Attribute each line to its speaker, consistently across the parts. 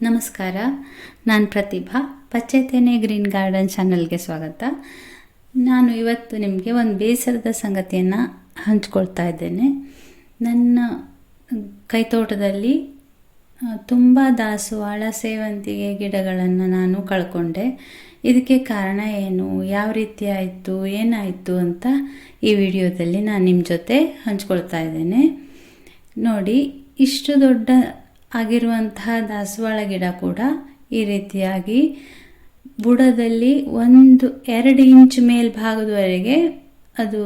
Speaker 1: ನಮಸ್ಕಾರ. ನಾನು ಪ್ರತಿಭಾ, ಪಚ್ಚೆತೇನೆ green garden ಚಾನಲ್ಗೆ ಸ್ವಾಗತ. ನಾನು ಇವತ್ತು ನಿಮಗೆ ಒಂದು ಬೇಸರದ ಸಂಗತಿಯನ್ನು ಹಂಚ್ಕೊಳ್ತಾ ಇದ್ದೇನೆ. ನನ್ನ ಕೈತೋಟದಲ್ಲಿ ತುಂಬ ದಾಸವಾಳ ಸೇವಂತಿಗೆ ಗಿಡಗಳನ್ನು ನಾನು ಕಳ್ಕೊಂಡೆ. ಇದಕ್ಕೆ ಕಾರಣ ಏನು, ಯಾವ ರೀತಿ ಆಯಿತು, ಏನಾಯಿತು ಅಂತ ಈ ವಿಡಿಯೋದಲ್ಲಿ ನಾನು ನಿಮ್ಮ ಜೊತೆ ಹಂಚ್ಕೊಳ್ತಾ ಇದ್ದೇನೆ. ನೋಡಿ, ಇಷ್ಟು ದೊಡ್ಡ ಆಗಿರುವಂತಹ ದಾಸವಾಳ ಗಿಡ ಕೂಡ ಈ ರೀತಿಯಾಗಿ ಬುಡದಲ್ಲಿ ಒಂದು ಎರಡು ಇಂಚ್ ಮೇಲ್ಭಾಗದವರೆಗೆ ಅದು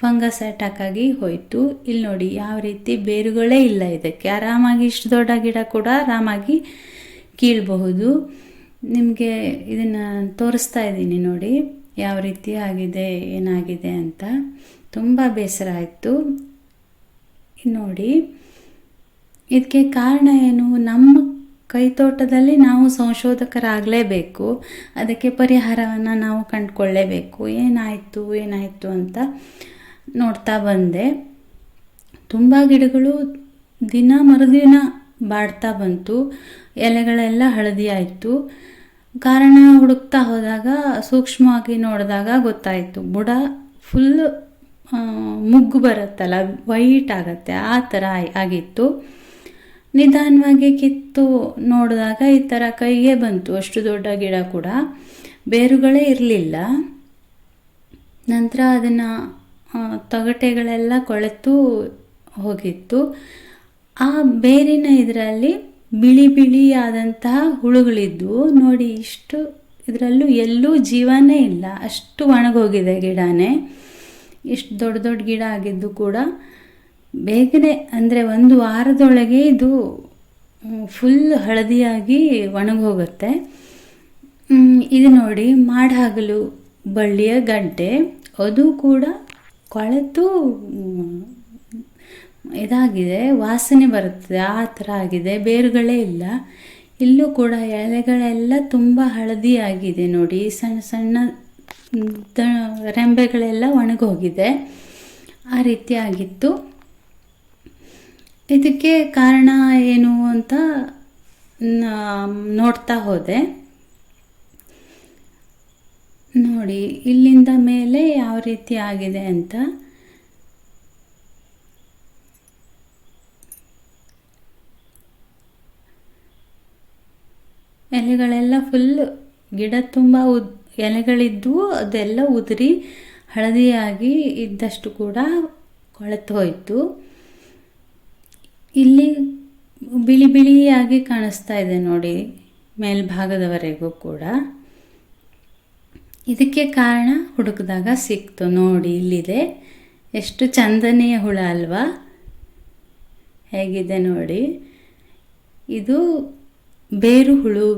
Speaker 1: ಫಂಗಸ್ ಅಟ್ಯಾಕ್ ಆಗಿ ಹೋಯಿತು. ಇಲ್ಲಿ ನೋಡಿ, ಯಾವ ರೀತಿ ಬೇರುಗಳೇ ಇಲ್ಲ ಇದಕ್ಕೆ. ಆರಾಮಾಗಿ ಇಷ್ಟು ದೊಡ್ಡ ಗಿಡ ಕೂಡ ಆರಾಮಾಗಿ ಕೀಳಬಹುದು. ನಿಮಗೆ ಇದನ್ನು ತೋರಿಸ್ತಾ ಇದ್ದೀನಿ ನೋಡಿ, ಯಾವ ರೀತಿ ಆಗಿದೆ, ಏನಾಗಿದೆ ಅಂತ. ತುಂಬ ಬೇಸರ ಆಯಿತು. ನೋಡಿ ಇದಕ್ಕೆ ಕಾರಣ ಏನು? ನಮ್ಮ ಕೈತೋಟದಲ್ಲಿ ನಾವು ಸಂಶೋಧಕರಾಗಲೇಬೇಕು. ಅದಕ್ಕೆ ಪರಿಹಾರವನ್ನು ನಾವು ಕಂಡುಕೊಳ್ಳೇಬೇಕು. ಏನಾಯಿತು ಏನಾಯಿತು ಅಂತ ನೋಡ್ತಾ ಬಂದೆ. ತುಂಬ ಗಿಡಗಳು ದಿನ ಮರುದಿನ ಬಾಡ್ತಾ ಬಂತು. ಎಲೆಗಳೆಲ್ಲ ಹಳದಿ ಆಯಿತು ಕಾರಣ ಹುಡುಕ್ತಾ ಹೋದಾಗ, ಸೂಕ್ಷ್ಮವಾಗಿ ನೋಡಿದಾಗ ಗೊತ್ತಾಯಿತು. ಬುಡ ಫುಲ್ ಮುಗ್ಗು ಬರುತ್ತಲ್ಲ ವೈಟ್ ಆಗುತ್ತೆ. ಆ ಥರ ಆಗಿತ್ತು. ನಿಧಾನವಾಗಿ ಕಿತ್ತು ನೋಡಿದಾಗ ಈ ಥರ ಕೈಗೆ ಬಂತು. ಅಷ್ಟು ದೊಡ್ಡ ಗಿಡ ಕೂಡ. ಬೇರುಗಳೇ ಇರಲಿಲ್ಲ. ನಂತರ ಅದನ್ನು ತೊಗಟೆಗಳೆಲ್ಲ ಕೊಳೆತು ಹೋಗಿತ್ತು. ಆ ಬೇರಿನ ಇದರಲ್ಲಿ ಬಿಳಿ ಬಿಳಿಯಾದಂತಹ ಹುಳುಗಳಿದ್ವು. ನೋಡಿ, ಇಷ್ಟು ಇದರಲ್ಲೂ ಎಲ್ಲೂ ಜೀವನೇ ಇಲ್ಲ. ಅಷ್ಟು ಒಣಗೋಗಿದೆ ಗಿಡನೇ. ಇಷ್ಟು ದೊಡ್ಡ ದೊಡ್ಡ ಗಿಡ ಆಗಿದ್ದು ಕೂಡ. ಬೇಗನೆ ಅಂದರೆ ಒಂದು ವಾರದೊಳಗೆ ಇದು ಫುಲ್ ಹಳದಿಯಾಗಿ ಒಣಗೋಗುತ್ತೆ. ಇದು ನೋಡಿ ಮಾಡಾಗಲು ಬಳ್ಳಿಯ ಗಡ್ಡೆ ಅದು ಕೂಡ ಕೊಳೆತು ಇದಾಗಿದೆ, ವಾಸನೆ ಬರುತ್ತದೆ ಆ ಥರ ಆಗಿದೆ, ಬೇರುಗಳೇ ಇಲ್ಲ. ಇಲ್ಲೂ ಕೂಡ ಎಲೆಗಳೆಲ್ಲ ತುಂಬ ಹಳದಿಯಾಗಿದೆ ನೋಡಿ, ಸಣ್ಣ ಸಣ್ಣ ರೆಂಬೆಗಳೆಲ್ಲ ಒಣಗೋಗಿದೆ. ಆ ರೀತಿ ಆಗಿತ್ತು. ಇದಕ್ಕೆ ಕಾರಣ ಏನು ಅಂತ ನೋಡ್ತಾ ಹೋದೆ. ನೋಡಿ, ಇಲ್ಲಿಂದ ಮೇಲೆ ಯಾವ ರೀತಿ ಆಗಿದೆ ಅಂತ. ಎಲೆಗಳೆಲ್ಲ ಫುಲ್ ಗಿಡ ತುಂಬ ಉದ್ ಎಲೆಗಳಿದ್ದವು ಅದೆಲ್ಲ ಉದುರಿ ಹಳದಿಯಾಗಿ ಇದ್ದಷ್ಟು ಕೂಡ ಕೊಳೆತು ಹೋಯಿತು ಇಲ್ಲಿ ಬಿಳಿ ಬಿಳಿಯಾಗಿ ಕಾಣಿಸ್ತಾ ಇದೆ ನೋಡಿ, ಮೇಲ್ಭಾಗದವರೆಗೂ ಕೂಡ. ಇದಕ್ಕೆ ಕಾರಣ ಹುಡುಕಿದಾಗ ಸಿಕ್ತು ನೋಡಿ, ಇಲ್ಲಿದೆ. ಎಷ್ಟು ಚಂದನೆಯ ಹುಳ ಅಲ್ವಾ? ಹೇಗಿದೆ ನೋಡಿ. ಇದು ಬೇರು ಹುಳು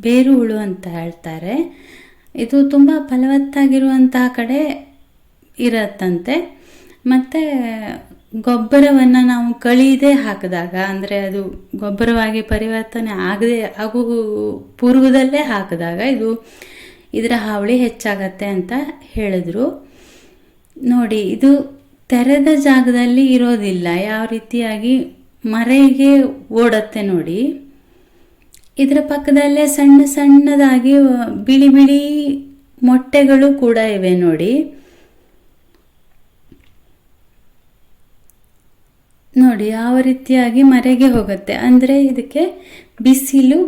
Speaker 1: ಬೇರು ಹುಳು ಅಂತ ಹೇಳ್ತಾರೆ. ಇದು ತುಂಬ ಫಲವತ್ತಾಗಿರುವಂತಹ ಕಡೆ ಇರತ್ತಂತೆ. ಮತ್ತು ಗೊಬ್ಬರವನ್ನು ನಾವು ಕಳೀದೇ ಹಾಕಿದಾಗ, ಅಂದರೆ ಅದು ಗೊಬ್ಬರವಾಗಿ ಪರಿವರ್ತನೆ ಆಗದೆ, ಆಗು ಪೂರ್ವದಲ್ಲೇ ಹಾಕಿದಾಗ ಇದು ಇದರ ಹಾವಳಿ ಹೆಚ್ಚಾಗತ್ತೆ ಅಂತ ಹೇಳಿದ್ರು. ನೋಡಿ, ಇದು ತೆರೆದ ಜಾಗದಲ್ಲಿ ಇರೋದಿಲ್ಲ. ಯಾವ ರೀತಿಯಾಗಿ ಮರೆಗೆ ಓಡತ್ತೆ ನೋಡಿ. ಇದರ ಪಕ್ಕದಲ್ಲೇ ಸಣ್ಣ ಸಣ್ಣದಾಗಿ ಬಿಳಿ ಬಿಳಿ ಮೊಟ್ಟೆಗಳು ಕೂಡ ಇವೆ ನೋಡಿ. ನೋಡಿ, ಯಾವ ರೀತಿಯಾಗಿ ಮರೆಗೆ ಹೋಗುತ್ತೆ? ಅಂದರೆ ಇದಕ್ಕೆ ಬಿಸಿಲು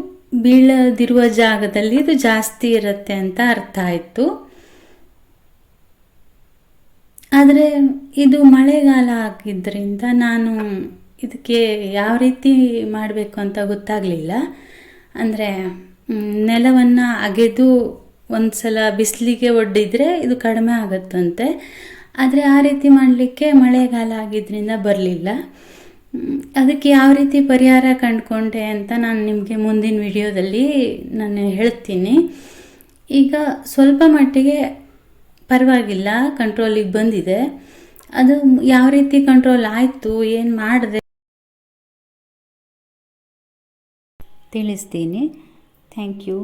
Speaker 1: ಬೀಳದಿರುವ ಜಾಗದಲ್ಲಿ ಇದು ಜಾಸ್ತಿ ಇರುತ್ತೆ ಅಂತ ಅರ್ಥ ಆಯಿತು. ಆದರೆ ಇದು ಮಳೆಗಾಲ ಆಗಿದ್ದರಿಂದ ನಾನು ಇದಕ್ಕೆ ಯಾವ ರೀತಿ ಮಾಡಬೇಕು ಅಂತ ಗೊತ್ತಾಗಲಿಲ್ಲ. ಅಂದರೆ ನೆಲವನ್ನು ಅಗೆದು ಒಂದು ಸಲ ಬಿಸಿಲಿಗೆ ಒಡ್ಡಿದರೆ ಇದು ಕಡಿಮೆ ಆಗುತ್ತಂತೆ. ಆದರೆ ಆ ರೀತಿ ಮಾಡಲಿಕ್ಕೆ ಮಳೆಗಾಲ ಆಗಿದ್ದರಿಂದ ಬರಲಿಲ್ಲ. ಅದಕ್ಕೆ ಯಾವ ರೀತಿ ಪರಿಹಾರ ಕಂಡುಕೊಂಡೆ ಅಂತ ನಾನು ನಿಮಗೆ ಮುಂದಿನ ವಿಡಿಯೋದಲ್ಲಿ ನಾನು ಹೇಳ್ತೀನಿ. ಈಗ ಸ್ವಲ್ಪ ಮಟ್ಟಿಗೆ ಪರವಾಗಿಲ್ಲ ಕಂಟ್ರೋಲಿಗೆ ಬಂದಿದೆ. ಅದು ಯಾವ ರೀತಿ ಕಂಟ್ರೋಲ್ ಆಯಿತು, ಏನು ಮಾಡಿದೆ ತಿಳಿಸ್ತೀನಿ. Thank you